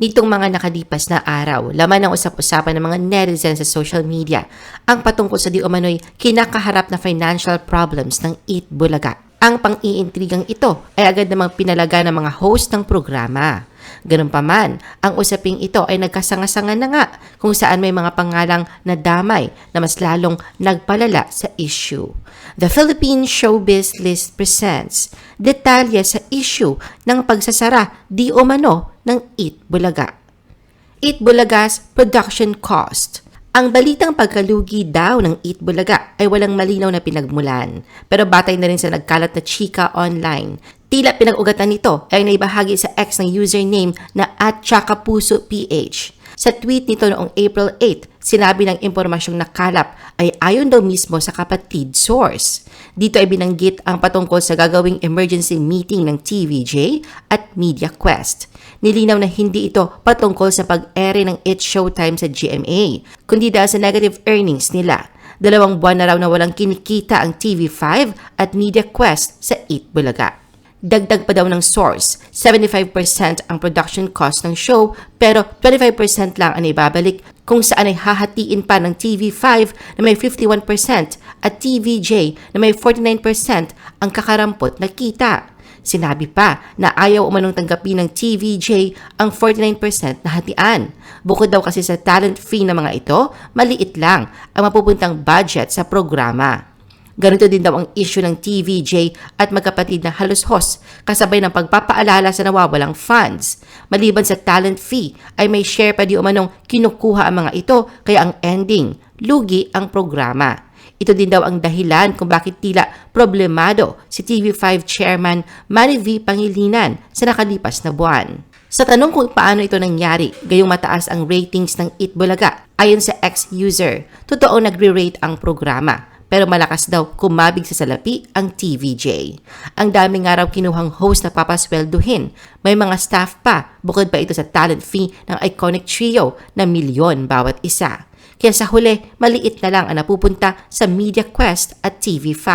Nitong mga nakalipas na araw, laman ng usap-usapan ng mga netizens sa social media ang patungkol sa di umano'y kinakaharap na financial problems ng Eat Bulaga. Ang pang-iintrigang ito ay agad namang pinalaga ng mga host ng programa. Ganun pa man, ang usaping ito ay nagkasanga-sanga na nga kung saan may mga pangalang na damay na mas lalong nagpalala sa issue. The Philippine Showbiz List presents detalye sa issue ng pagsasara di umano ng Eat Bulaga. Eat Bulaga's production cost. Ang balitang pagkalugi daw ng Eat Bulaga ay walang malinaw na pinagmulan. Pero batay na rin sa nagkalat na chika online. Tila pinag-ugatan nito ay naibahagi sa ex ng username na at PH. Sa tweet nito noong April 8, sinabi ng impormasyong nakalap ay ayon daw mismo sa kapatid source. Dito ay binanggit ang patungkol sa gagawing emergency meeting ng TVJ at Media Quest. Nilinaw na hindi ito patungkol sa pag-ere ng It's Showtime sa GMA, kundi dahil sa negative earnings nila. Dalawang buwan na raw na walang kinikita ang TV5 at Media Quest sa Eat Bulaga. Dagdag pa daw ng source, 75% ang production cost ng show pero 25% lang ang ibabalik kung saan ay hahatiin pa ng TV5 na may 51% at TVJ na may 49% ang kakarampot na kita. Sinabi pa na ayaw umanong tanggapin ng TVJ ang 49% na hatian. Bukod daw kasi sa talent fee ng mga ito, maliit lang ang mapupuntang budget sa programa. Ganito din daw ang issue ng TVJ at magkapatid na halos hos kasabay ng pagpapaalala sa nawawalang funds. Maliban sa talent fee ay may share pa di umanong kinukuha ang mga ito kaya ang ending, lugi ang programa. Ito din daw ang dahilan kung bakit tila problemado si TV5 chairman Manny V. Pangilinan sa nakalipas na buwan. Sa tanong kung paano ito nangyari, gayong mataas ang ratings ng Eat Bulaga, ayon sa ex-user, totoo nagre-rate ang programa pero malakas daw kumabig sa salapi ang TVJ. Ang daming araw kinuhang host na papasweldohin. May mga staff pa, bukod pa ito sa talent fee ng iconic trio na milyon bawat isa. Kaya sa huli, maliit na lang ang napupunta sa Media Quest at TV5.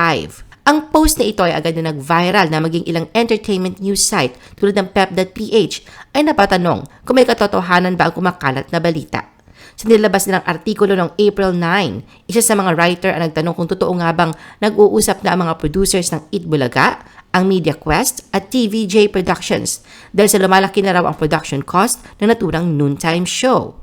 Ang post na ito ay agad na nag-viral na maging ilang entertainment news site tulad ng pep.ph ay napatanong kung may katotohanan ba ang kumakalat na balita. Sa nilabas nilang artikulo noong April 9, isa sa mga writer ang nagtanong kung totoo nga bang nag-uusap na ang mga producers ng Eat Bulaga, ang Media Quest at TVJ Productions dahil sa lumalaki na raw ang production cost ng naturang noontime show.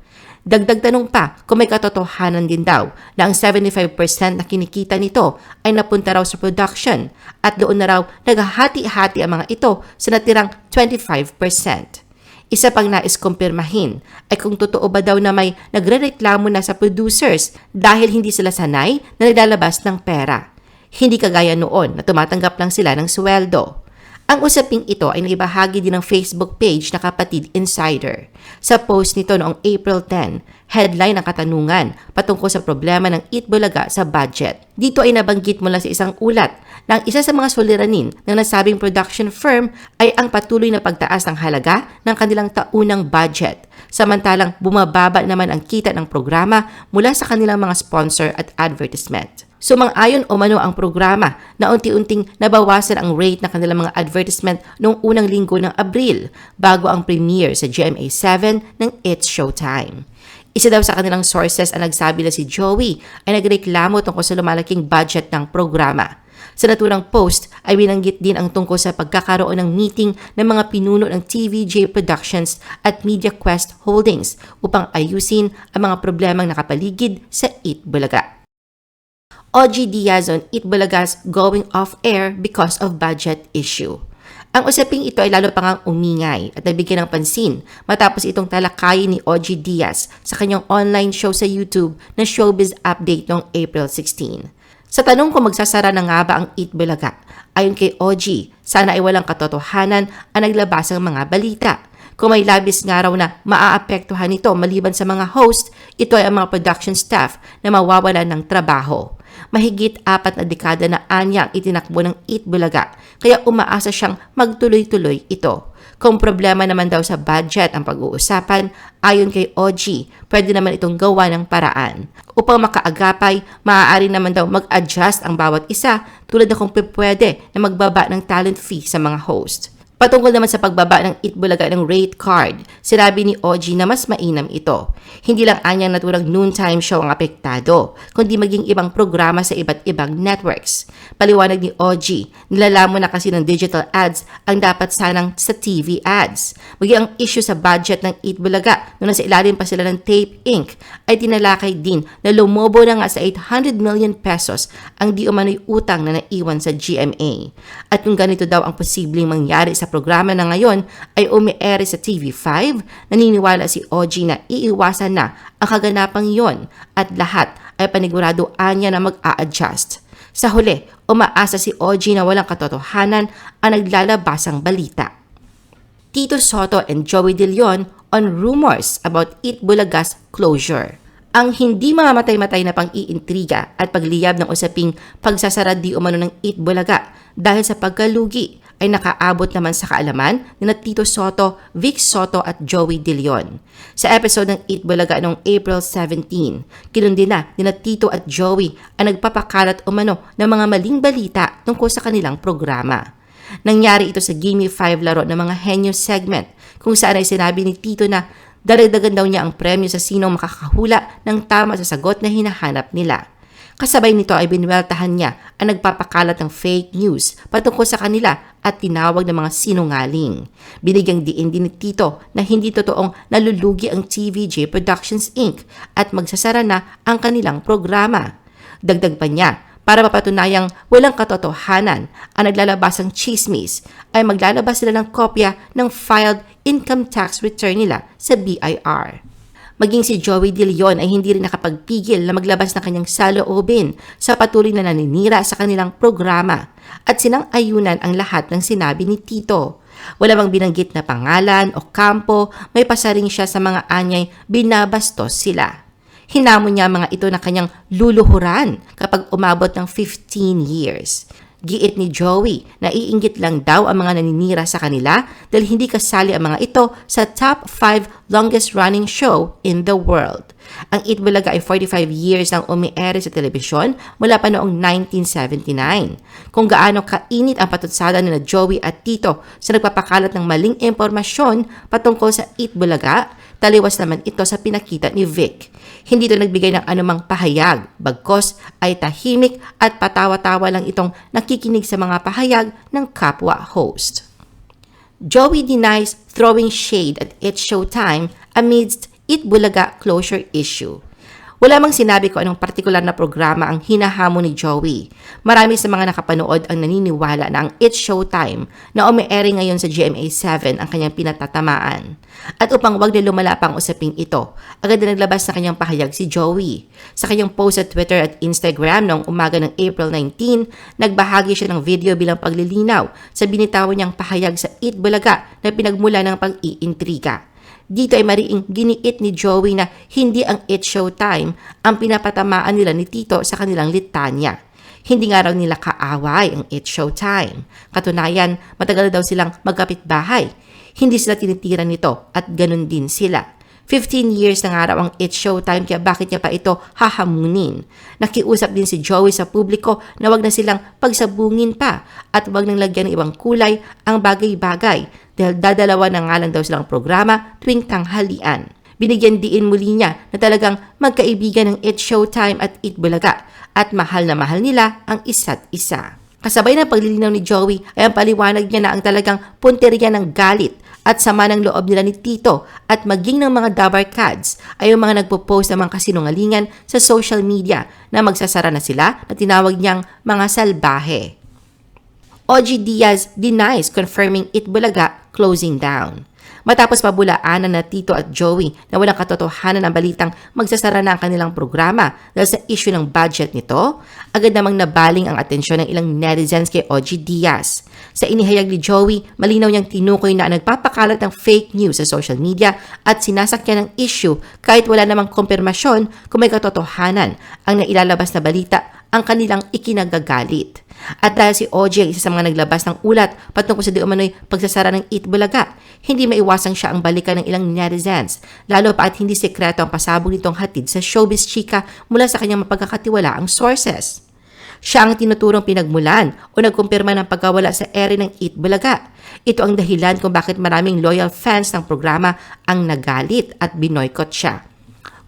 Dagdag tanong pa kung may katotohanan din daw na ang 75% na kinikita nito ay napunta raw sa production at doon na raw naghahati-hati ang mga ito sa natirang 25%. Isa pang nais kumpirmahin ay kung totoo ba daw na may nagrereklamo na sa producers dahil hindi sila sanay na naglalabas ng pera. Hindi kagaya noon na tumatanggap lang sila ng sweldo. Ang usaping ito ay naibahagi din ng Facebook page na Kapatid Insider. Sa post nito noong April 10, headline ang katanungan patungkol sa problema ng Eat Bulaga sa budget. Dito ay nabanggit mula sa isang ulat na ang isa sa mga suliranin ng nasabing production firm ay ang patuloy na pagtaas ng halaga ng kanilang taunang budget. Samantalang bumababa naman ang kita ng programa mula sa kanilang mga sponsor at advertisement. Sumang-ayon o mano ang programa na unti-unting nabawasan ang rate ng kanilang mga advertisement noong unang linggo ng Abril bago ang premiere sa GMA7 ng It's Showtime. Isa daw sa kanilang sources ang nagsabi na si Joey ay nagreklamo tungkol sa lumalaking budget ng programa. Sa naturang post ay binanggit din ang tungkol sa pagkakaroon ng meeting ng mga pinuno ng TVJ Productions at Media Quest Holdings upang ayusin ang mga problemang nakapaligid sa Eat Bulaga. OG Diaz on Eat Bulaga's going off air because of budget issue. Ang usaping ito ay lalo pang ang umingay at nabigyan ng pansin matapos itong talakayin ni OG Diaz sa kanyang online show sa YouTube na Showbiz Update noong April 16. Sa tanong kung magsasara na nga ba ang Eat Bulaga, ayon kay OG, sana ay walang katotohanan ang naglabas ng mga balita. Kung may labis nga raw na maaapektuhan nito maliban sa mga host, ito ay ang mga production staff na mawawalan ng trabaho. Mahigit apat na dekada na anya ang itinakbo ng Eat Bulaga, kaya umaasa siyang magtuloy-tuloy ito. Kung problema naman daw sa budget ang pag-uusapan, ayon kay OG, pwede naman itong gawa ng paraan. Upang makaagapay, maaari naman daw mag-adjust ang bawat isa tulad na kung pwede na magbaba ng talent fee sa mga host. Patungkol naman sa pagbaba ng Itbulaga ng rate card, sinabi ni OG na mas mainam ito. Hindi lang anyang naturang noontime show ang apektado, kundi maging ibang programa sa iba't ibang networks. Paliwanag ni OG, nilalamon na kasi ng digital ads ang dapat sanang sa TV ads. Maging ang issue sa budget ng Itbulaga nung nasa ilalim pa sila ng Tape Inc. ay tinalakay din na lumobo na nga sa 800 million pesos ang di umano'y utang na naiwan sa GMA. At kung ganito daw ang posibleng mangyari sa programa na ngayon ay umiere sa TV5, naniniwala si OG na iiwasan na ang kaganapang yon at lahat ay paniguradoan niya na mag-a-adjust. Sa huli, umaasa si OG na walang katotohanan ang naglalabasang balita. Tito Soto and Joey De Leon on rumors about Eat Bulaga's closure. Ang hindi mamamatay-matay na pang-iintriga at pagliyab ng usaping pagsasara di umano ng Eat Bulaga dahil sa pagkalugi ay nakaabot naman sa kaalaman ni na Tito Soto, Vic Soto at Joey De Leon. Sa episode ng Eat Bulaga noong April 17, kinundi na ni na Tito at Joey ang nagpapakalat umano ng mga maling balita tungkol sa kanilang programa. Nangyari ito sa Gimme 5 laro ng mga henyo segment kung saan ay sinabi ni Tito na daragdagan daw niya ang premyo sa sinong makakahula ng tama sa sagot na hinahanap nila. Kasabay nito ay binweltahan niya ang nagpapakalat ng fake news patungkol sa kanila at tinawag ng mga sinungaling. Binigyang diin din ni Tito na hindi totoong nalulugi ang TVJ Productions Inc. at magsasara na ang kanilang programa. Dagdag pa niya, para mapatunayang walang katotohanan ang naglalabasang chismis, ay maglalabas sila ng kopya ng filed income tax return nila sa BIR. Maging si Joey De Leon ay hindi rin nakapagpigil na maglabas ng kanyang saloobin sa patuloy na naninira sa kanilang programa at sinang-ayunan ang lahat ng sinabi ni Tito. Wala bang binanggit na pangalan o kampo, may pasaring siya sa mga anyay binabastos sila. Hinamon niya mga ito na kanyang luluhuran kapag umabot ng 15 years. Giit ni Joey na iinggit lang daw ang mga naninira sa kanila dahil hindi kasali ang mga ito sa top 5 longest running show in the world. Ang Itbulaga ay 45 years nang umiere sa telebisyon mula pa noong 1979. Kung gaano kainit ang patutsada ni Joey at Tito sa nagpapakalat ng maling impormasyon patungkol sa Itbulaga, taliwas naman ito sa pinakita ni Vic. Hindi ito nagbigay ng anumang pahayag, bagkos ay tahimik at patawa-tawa lang itong nakikinig sa mga pahayag ng kapwa host. Joey denies throwing shade at It's Showtime amidst It Bulaga closure issue. Wala mang sinabi ko anong partikular na programa ang hinahamon ni Joey. Marami sa mga nakapanood ang naniniwala na ang It's Showtime na umiere ngayon sa GMA7 ang kanyang pinatatamaan. At upang wag na lumala pang usaping ito, agad na naglabas sa kanyang pahayag si Joey. Sa kanyang post sa Twitter at Instagram noong umaga ng April 19, nagbahagi siya ng video bilang paglilinaw sa binitawan niyang pahayag sa It Bulaga na pinagmula ng pag-iintriga. Dito ay mariing giniit ni Joey na hindi ang It Showtime ang pinapatamaan nila ni Tito sa kanilang litanya. Hindi nga raw nila kaaway ang It Showtime. Katunayan, matagal daw silang magkapit-bahay. Hindi sila tinitira nito at ganun din sila. 15 years na nga raw ang It's Showtime kaya bakit niya pa ito hahamunin? Nakiusap din si Joey sa publiko na wag na silang pagsabungin pa at wag nang lagyan ng ibang kulay ang bagay-bagay dahil dadalawa na nga lang daw silang programa tuwing tanghalian. Binigyan diin muli niya na talagang magkaibigan ng It's Showtime at It Bulaga at mahal na mahal nila ang isa't isa. Kasabay ng paglilinaw ni Joey ay ang paliwanag niya na ang talagang punteriya ng galit at sama ng loob nila ni Tito at maging ng mga Dabar Cads ay yung mga nagpo-post ng mga kasinungalingan sa social media na magsasara na sila na tinawag niyang mga salbahe. OG Diaz denies confirming Itbulaga closing down. Matapos pabulaanan na Tito at Joey na walang katotohanan ang balitang magsasara na ang kanilang programa dahil sa issue ng budget nito, agad namang nabaling ang atensyon ng ilang netizens kay OG Diaz. Sa inihayag ni Joey, malinaw niyang tinukoy na nagpapakalat ng fake news sa social media at sinasakyan ng issue kahit wala namang kumpirmasyon kung may katotohanan ang nailalabas na balita ang kanilang ikinagagalit. At dahil si OJ ay isa sa mga naglabas ng ulat patungkol sa di umano'y pagsasara ng Eat Bulaga, hindi maiwasang siya ang balikan ng ilang netizens, lalo pa at hindi sekreto ang pasabog nitong hatid sa showbiz chika mula sa kanyang mapagkakatiwalaang sources. Siya ang tinuturong pinagmulan o nagkumpirma ng pagkawala sa ere ng Eat Bulaga. Ito ang dahilan kung bakit maraming loyal fans ng programa ang nagalit at binoykot siya.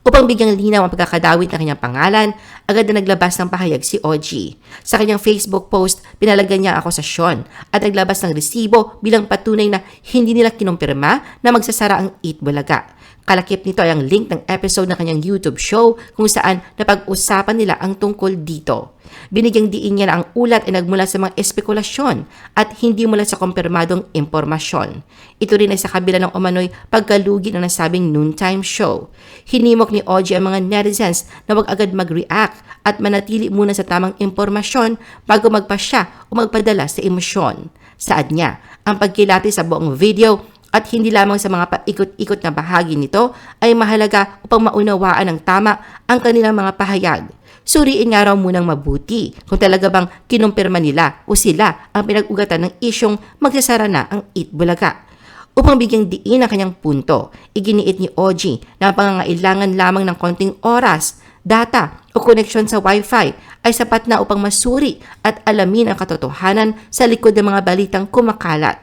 Upang bigyang linaw ang pagkakadawit ng kanyang pangalan, agad na naglabas ng pahayag si OG. Sa kanyang Facebook post, pinalagyan niya ang akusasyon at naglabas ng resibo bilang patunay na hindi nila kinumpirma na magsasara ang Eat Bulaga. Kalakip nito ay ang link ng episode ng kanyang YouTube show kung saan napag-usapan nila ang tungkol dito. Binigyang diin niya na ang ulat ay nagmula sa mga espekulasyon at hindi mula sa kumpirmadong impormasyon. Ito rin ay sa kabila ng umano'y pagkalugi ng nasabing noontime show. Hinimok ni OG ang mga netizens na wag agad mag-react at manatili muna sa tamang impormasyon bago magpasya o magpadala sa emosyon. Saad niya, ang pagkilati sa buong video at hindi lamang sa mga paikot-ikot na bahagi nito ay mahalaga upang maunawaan ng tama ang kanilang mga pahayag. Suriin nga raw munang mabuti kung talaga bang kinumpirma nila o sila ang pinag-ugatan ng isyong magsasara na ang Eat Bulaga. Upang bigyang diin ang kanyang punto, iginiit ni OG na ang pangangailangan lamang ng konting oras, data o koneksyon sa Wi-Fi ay sapat na upang masuri at alamin ang katotohanan sa likod ng mga balitang kumakalat.